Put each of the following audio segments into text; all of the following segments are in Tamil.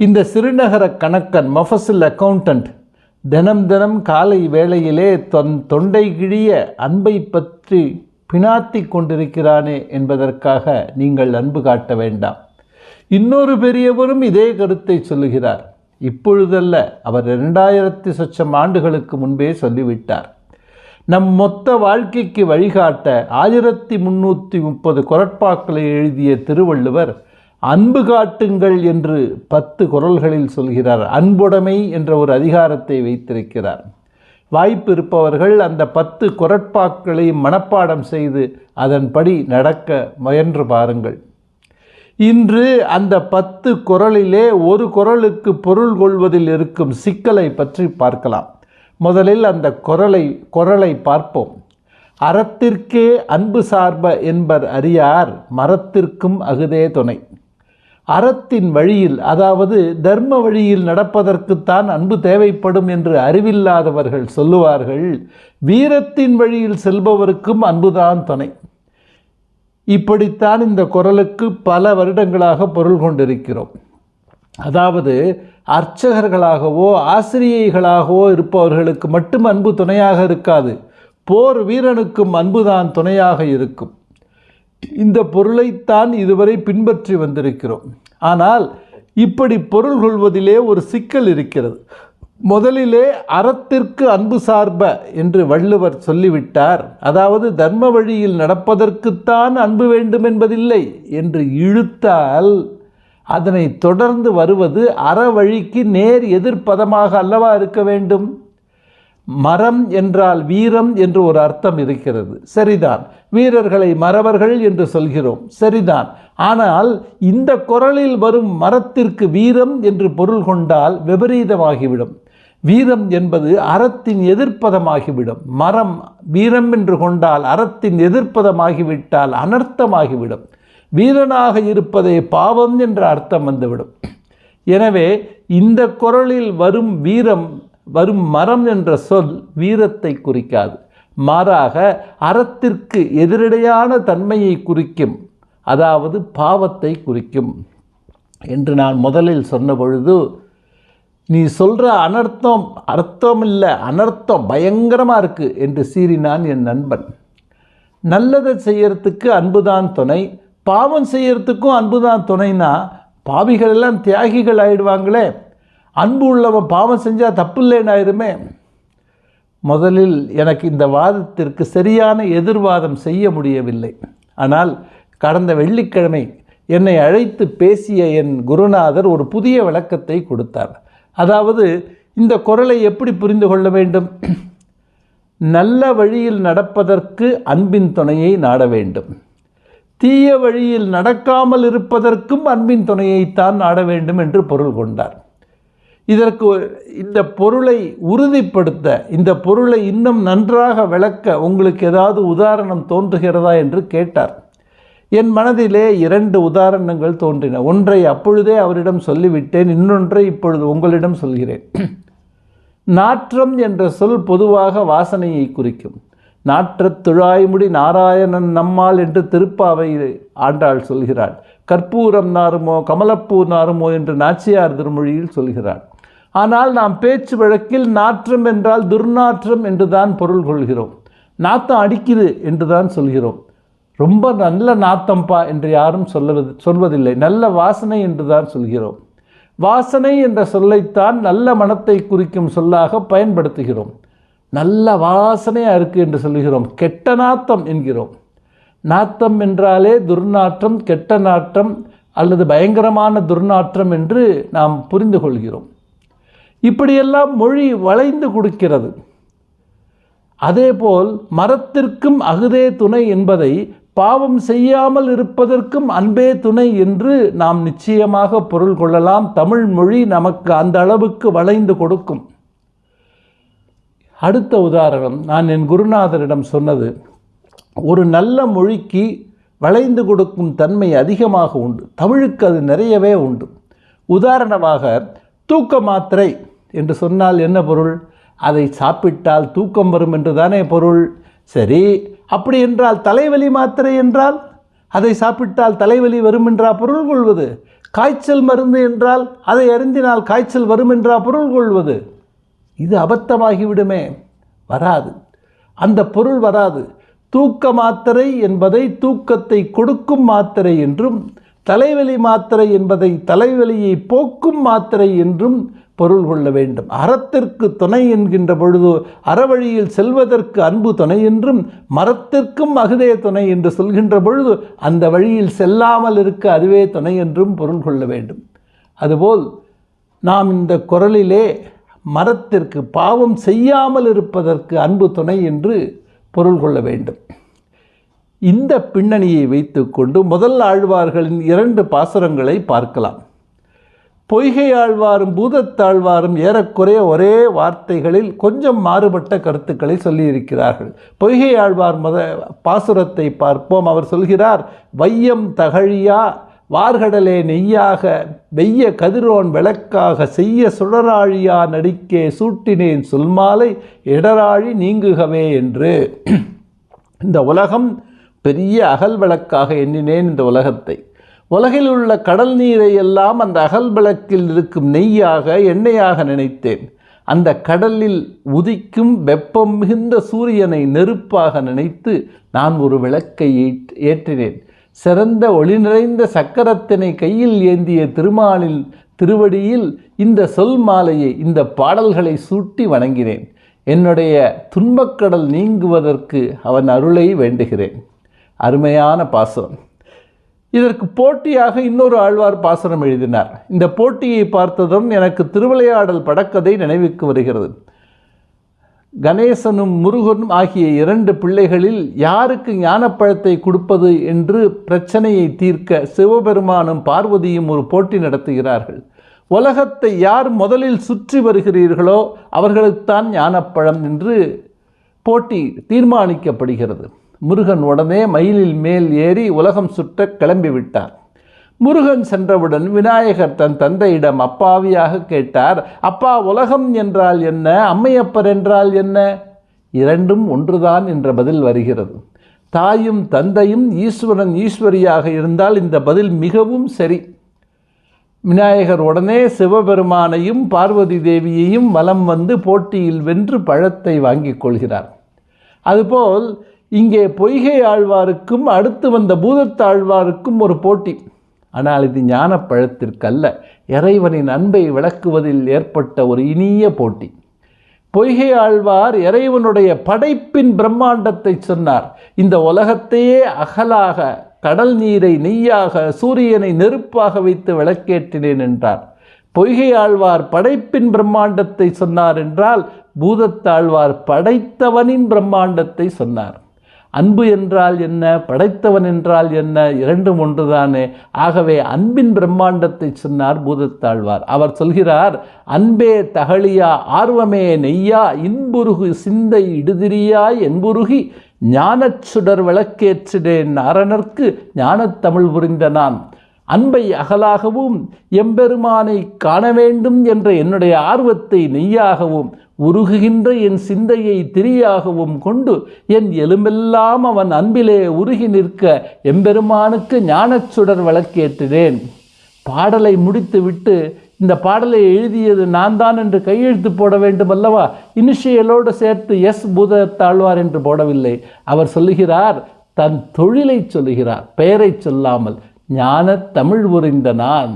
இந்த சிறுநகர கணக்கன் மஃபசில் அக்கவுண்டன்ட் தினம் தினம் காலை வேளையிலே தொன் தொண்டை கிழிய அன்பை பற்றி பினாத்தி கொண்டிருக்கிறானே என்பதற்காக நீங்கள் அன்பு காட்ட வேண்டாம். இன்னொரு பெரியவரும் இதே கருத்தை சொல்லுகிறார். இப்பொழுதல்ல அவர் இரண்டாயிரத்தி சொச்சம் ஆண்டுகளுக்கு முன்பே சொல்லிவிட்டார். நம் மொத்த வாழ்க்கைக்கு வழிகாட்ட ஆயிரத்தி முன்னூற்றி முப்பது குரட்பாக்களை எழுதிய திருவள்ளுவர் அன்பு காட்டுங்கள் என்று பத்து குரல்களில் சொல்கிறார். அன்புடைமை என்ற ஒரு அதிகாரத்தை வைத்திருக்கிறார். வாய்ப்பு இருப்பவர்கள் அந்த பத்து குரட்பாக்களை மனப்பாடம் செய்து அதன்படி நடக்க முயன்று பாருங்கள். இன்று அந்த பத்து குரலிலே ஒரு குரலுக்கு பொருள் கொள்வதில் இருக்கும் சிக்கலை பற்றி பார்க்கலாம். முதலில் அந்த குரலை குரலை பார்ப்போம். அறத்திற்கே அன்பு சார்ப என்பர் அறியார் மரத்திற்கும் அகுதே துணை. அறத்தின் வழியில் அதாவது தர்ம வழியில் நடப்பதற்குத்தான் அன்பு தேவைப்படும் என்று அறிவில்லாதவர்கள் சொல்லுவார்கள் வீரத்தின் வழியில் செல்பவருக்கும் அன்புதான் துணை. இப்படித்தான் இந்த குரலுக்கு பல வருடங்களாக பொருள் கொண்டிருக்கிறோம். அதாவது அர்ச்சகர்களாகவோ ஆசிரியைகளாகவோ இருப்பவர்களுக்கு மட்டும் அன்பு துணையாக இருக்காது போர் வீரனுக்கும் அன்புதான் துணையாக இருக்கும். இந்த பொருளைத்தான் இதுவரை பின்பற்றி வந்திருக்கிறோம். ஆனால் இப்படி பொருள் கொள்வதிலே ஒரு சிக்கல் இருக்கிறது. முதலிலே அறத்திற்கு அன்பு சார்ப என்று வள்ளுவர் சொல்லிவிட்டார். அதாவது தர்ம வழியில் நடப்பதற்குத்தான் அன்பு வேண்டும் என்பதில்லை என்று இழுத்தால் அதனை தொடர்ந்து வருவது அற வழிக்கு நேர் எதிர்ப்பதமாக அல்லவா இருக்க வேண்டும்? மரம் என்றால் வீரம் என்று ஒரு அர்த்தம் இருக்கிறது. சரிதான். வீரர்களை மறவர்கள் என்று சொல்கிறோம். சரிதான். ஆனால் இந்த குரலில் வரும் மரத்திற்கு வீரம் என்று பொருள் கொண்டால் விபரீதமாகிவிடும். வீரம் என்பது அறத்தின் எதிர்ப்பதமாகிவிடும். மரம் வீரம் என்று கொண்டால் அறத்தின் எதிர்ப்பதமாகிவிட்டால் அனர்த்தமாகிவிடும். வீரனாக இருப்பதே பாவம் என்ற அர்த்தம் வந்துவிடும். எனவே இந்த குரலில் வரும் வீரம் வரும் மரம் என்ற சொல் வீரத்தை குறிக்காது. மாறாக அறத்திற்கு எதிரடையான தன்மையை குறிக்கும் அதாவது பாவத்தை குறிக்கும். என்று நான் முதலில் சொன்ன பொழுது நீ சொல்கிற அனர்த்தம் அர்த்தம் இல்லை அனர்த்தம் பயங்கரமாக இருக்குது என்று சீறினான் என் நண்பன். நல்லதை செய்யறதுக்கு அன்புதான் துணை பாவம் செய்யறதுக்கும் அன்புதான் துணைனா பாவிகள் எல்லாம் தியாகிகள் ஆயிடுவாங்களே. அன்பு உள்ளவன் பாவம் செஞ்சால் தப்பு இல்லைன்னு ஆயிருமே. முதலில் எனக்கு இந்த வாதத்திற்கு சரியான எதிர்வாதம் செய்ய முடியவில்லை. ஆனால் கடந்த வெள்ளிக்கிழமை என்னை அழைத்து பேசிய என் குருநாதர் ஒரு புதிய விளக்கத்தை கொடுத்தார். அதாவது இந்த குரலை எப்படி புரிந்து கொள்ள வேண்டும்? நல்ல வழியில் நடப்பதற்கு அன்பின் துணையை நாட வேண்டும். தீய வழியில் நடக்காமல் இருப்பதற்கும் அன்பின் துணையைத்தான் நாட வேண்டும் என்று பொருள் கொண்டார். இதற்கு இந்த பொருளை உறுதிப்படுத்த இந்த பொருளை இன்னும் நன்றாக விளக்க உங்களுக்கு ஏதாவது உதாரணம் தோன்றுகிறதா என்று கேட்டார். என் மனதிலே இரண்டு உதாரணங்கள் தோன்றின. ஒன்றை அப்பொழுதே அவரிடம் சொல்லிவிட்டேன் இன்னொன்றை இப்பொழுது உங்களிடம் சொல்கிறேன். நாற்றம் என்ற சொல் பொதுவாக வாசனையை குறிக்கும். நாற்றத் துழாய்முடி நாராயணன் நம்மால் என்று திருப்பாவை ஆண்டாள் சொல்கிறாள். கற்பூரம் நாருமோ கமலப்பூ நாருமோ என்று நாச்சியார் திருமொழியில் சொல்கிறாள். ஆனால் நாம் பேச்சு வழக்கில் நாற்றம் என்றால் துர்நாற்றம் என்று தான் பொருள் கொள்கிறோம். நாத்தம் அடிக்குது என்று தான் சொல்கிறோம். ரொம்ப நல்ல நாத்தம்பா என்று யாரும் சொல்லுவது சொல்வதில்லை. நல்ல வாசனை என்று தான் சொல்கிறோம். வாசனை என்ற சொல்லைத்தான் நல்ல மனத்தை குறிக்கும் சொல்லாக பயன்படுத்துகிறோம். நல்ல வாசனையாக இருக்குது என்று சொல்கிறோம். கெட்ட நாத்தம் என்கிறோம். நாத்தம் என்றாலே துர்நாற்றம் கெட்ட நாற்றம் அல்லது பயங்கரமான துர்நாற்றம் என்று நாம் புரிந்து கொள்கிறோம். இப்படியெல்லாம் மொழி வளைந்து கொடுக்கிறது. அதேபோல் மரத்திற்கும் அகுதே துணை என்பதை பாவம் செய்யாமல் இருப்பதற்கும் அன்பே துணை என்று நாம் நிச்சயமாக பொருள் கொள்ளலாம். தமிழ் மொழி நமக்கு அந்த அளவுக்கு வளைந்து கொடுக்கும். அடுத்த உதாரணம் நான் என் குருநாதரிடம் சொன்னது ஒரு நல்ல மொழிக்கு வளைந்து கொடுக்கும் தன்மை அதிகமாக உண்டு. தமிழுக்கு அது நிறையவே உண்டு. உதாரணமாக தூக்க மாத்திரை என்று சொன்னால் என்ன பொருள்? அதை சாப்பிட்டால் தூக்கம் வரும் என்று தானே பொருள்? சரி அப்படி என்றால் தலைவலி மாத்திரை என்றால்? அதை சாப்பிட்டால் தலைவலி வரும் என்றா பொருள் கொள்வது? காய்ச்சல் மருந்து என்றால் அதை அருந்தினால் காய்ச்சல் வரும் என்றா பொருள் கொள்வது? இது அபத்தமாகிவிடுமே. வராது. அந்த பொருள் வராது. தூக்க மாத்திரை என்பதை தூக்கத்தை கொடுக்கும் மாத்திரை என்றும் தலைவலி மாத்திரை என்பதை தலைவலியை போக்கும் மாத்திரை என்றும் பொருள் கொள்ள வேண்டும். அறத்திற்கு துணை என்கின்ற பொழுது அறவழியில் செல்வதற்கு அன்பு துணை என்றும் மரத்திற்கும் அகுதே துணை என்று சொல்கின்ற பொழுது அந்த வழியில் செல்லாமல் இருக்க அதுவே துணை என்றும் பொருள் கொள்ள வேண்டும். அதுபோல் நாம் இந்த குரலிலே மரத்திற்கு பாவம் செய்யாமல் இருப்பதற்கு அன்பு துணை என்று பொருள் கொள்ள வேண்டும். இந்த பின்னணியை வைத்துக்கொண்டு முதல் ஆழ்வார்களின் இரண்டு பாசுரங்களை பார்க்கலாம். பொய்கை ஆழ்வாரும் பூதத்தாழ்வாரும் ஏறக்குறைய ஒரே வார்த்தைகளில் கொஞ்சம் மாறுபட்ட கருத்துக்களை சொல்லியிருக்கிறார்கள். பொய்கை ஆழ்வார் முத பாசுரத்தை பார்ப்போம். அவர் சொல்கிறார் வையம் தகழியா வார்கடலே நெய்யாக வெய்ய கதிரோன் விளக்காக செய்ய சுடராழியா நடிக்கே சூட்டினேன் சொல்மாலை இடராழி நீங்குகவே என்று. இந்த உலகம் பெரிய அகல் விளக்காக எண்ணினேன் இந்த உலகத்தை. உலகில் உள்ள கடல் நீரை எல்லாம் அந்த அகல் விளக்கில் இருக்கும் நெய்யாக எண்ணெயாக நினைத்தேன். அந்த கடலில் உதிக்கும் வெப்பம் மிகுந்த சூரியனை நெருப்பாக நினைத்து நான் ஒரு விளக்கை ஏற்றினேன். சிறந்த ஒளி நிறைந்த சக்கரத்தினை கையில் ஏந்திய திருமாலில் திருவடியில் இந்த சொல் மாலையை இந்த பாடல்களை சூட்டி வணங்கினேன். என்னுடைய துன்பக்கடல் நீங்குவதற்கு அவன் அருளை வேண்டுகிறேன். அருமையான பாசுரம் இதற்கு போட்டியாக இன்னொரு ஆழ்வார் பாசுரம் எழுதினார். இந்த போட்டியை பார்த்ததும் எனக்கு திருவிளையாடல் படக்கதை நினைவுக்கு வருகிறது. கணேசனும் முருகனும் ஆகிய இரண்டு பிள்ளைகளில் யாருக்கு ஞானப்பழத்தை கொடுப்பது என்று பிரச்சனையை தீர்க்க சிவபெருமானும் பார்வதியும் ஒரு போட்டி நடத்துகிறார்கள். உலகத்தை யார் முதலில் சுற்றி வருகிறீர்களோ அவர்களுக்குத்தான் ஞானப்பழம் என்று போட்டி தீர்மானிக்கப்படுகிறது. முருகன் உடனே மயிலில் மேல் ஏறி உலகம் சுற்ற கிளம்பிவிட்டார். முருகன் சென்றவுடன் விநாயகர் தன் தந்தையிடம் அப்பாவியாக கேட்டார் அப்பா உலகம் என்றால் என்ன? அம்மையப்பர் என்றால் என்ன? இரண்டும் ஒன்றுதான் என்ற பதில் வருகிறது. தாயும் தந்தையும் ஈஸ்வரன் ஈஸ்வரியாக இருந்தால் இந்த பதில் மிகவும் சரி. விநாயகர் உடனே சிவபெருமானையும் பார்வதி தேவியையும் வலம் வந்து போட்டியில் வென்று பழத்தை வாங்கிக் கொள்கிறார். அதுபோல் இங்கே பொய்கை ஆழ்வாருக்கும் அடுத்து வந்த பூதத்தாழ்வாருக்கும் ஒரு போட்டி. ஆனால் இது ஞானப்பழத்திற்கல்ல. இறைவனின் அன்பை விளக்குவதில் ஏற்பட்ட ஒரு இனிய போட்டி. பொய்கை ஆழ்வார் இறைவனுடைய படைப்பின் பிரம்மாண்டத்தை சொன்னார். இந்த உலகத்தையே அகலாக கடல் நீரை நெய்யாக சூரியனை நெருப்பாக வைத்து விளக்கேற்றினேன் என்றார். பொய்கை ஆழ்வார் படைப்பின் பிரம்மாண்டத்தை சொன்னார் என்றால் பூதத்தாழ்வார் படைத்தவனின் பிரம்மாண்டத்தை சொன்னார். அன்பு என்றால் என்ன படைத்தவன் என்றால் என்ன இரண்டும் ஒன்றுதானே. ஆகவே அன்பின் பிரம்மாண்டத்தை சொன்னார் பூதத்தாழ்வார். அவர் சொல்கிறார் அன்பே தகழியா ஆர்வமே நெய்யா இன்புருகு சிந்தை இடுதிரியாய் என்புருகி ஞானச் சுடர் விளக்கேற்றினேன் நாரணர்க்கு ஞானத்தமிழ் புரிந்த நான். அன்பை அகலாகவும் எம்பெருமானை காண வேண்டும் என்ற என்னுடைய ஆர்வத்தை நெய்யாகவும் உருகுகின்ற என் சிந்தையை திரியாகவும் கொண்டு என் எலும்பெல்லாம் அவன் அன்பிலே உருகி நிற்க எம்பெருமானுக்கு ஞானச் சுடர் பாடலை முடித்துவிட்டு இந்த பாடலை எழுதியது நான் தான் என்று கையெழுத்து போட வேண்டும் அல்லவா இனிஷியலோடு சேர்த்து எஸ். பூதத்தாழ்வார் என்று போடவில்லை. அவர் சொல்லுகிறார் தன் தொழிலை சொல்லுகிறார் பெயரை சொல்லாமல் ஞான தமிழ் உறிந்த நான்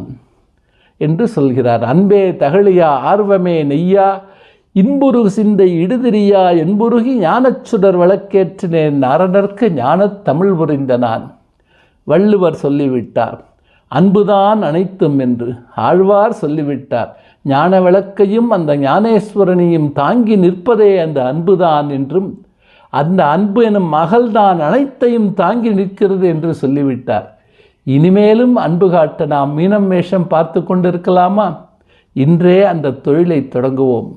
என்று சொல்கிறார். அன்பே தகழியா ஆர்வமே நெய்யா இன்புரு சிந்தை இடுதிரியா என்புருகி ஞானச் சுடர் விளக்கேற்றினேன். நாரணர்க்கு ஞானத் தமிழ் புரிந்த நான். வள்ளுவர் சொல்லிவிட்டார் அன்புதான் அனைத்தும் என்று. ஆழ்வார் சொல்லிவிட்டார் ஞான விளக்கையும் அந்த ஞானேஸ்வரனையும் தாங்கி நிற்பதே அந்த அன்புதான் என்றும் அந்த அன்பு எனும் மகள்தான் அனைத்தையும் தாங்கி நிற்கிறது என்று சொல்லிவிட்டார். இனிமேலும் அன்பு காட்ட நாம் மீனம் மேஷம் பார்த்து கொண்டிருக்கலாமா? இன்றே அந்த தொழிலை தொடங்குவோம்.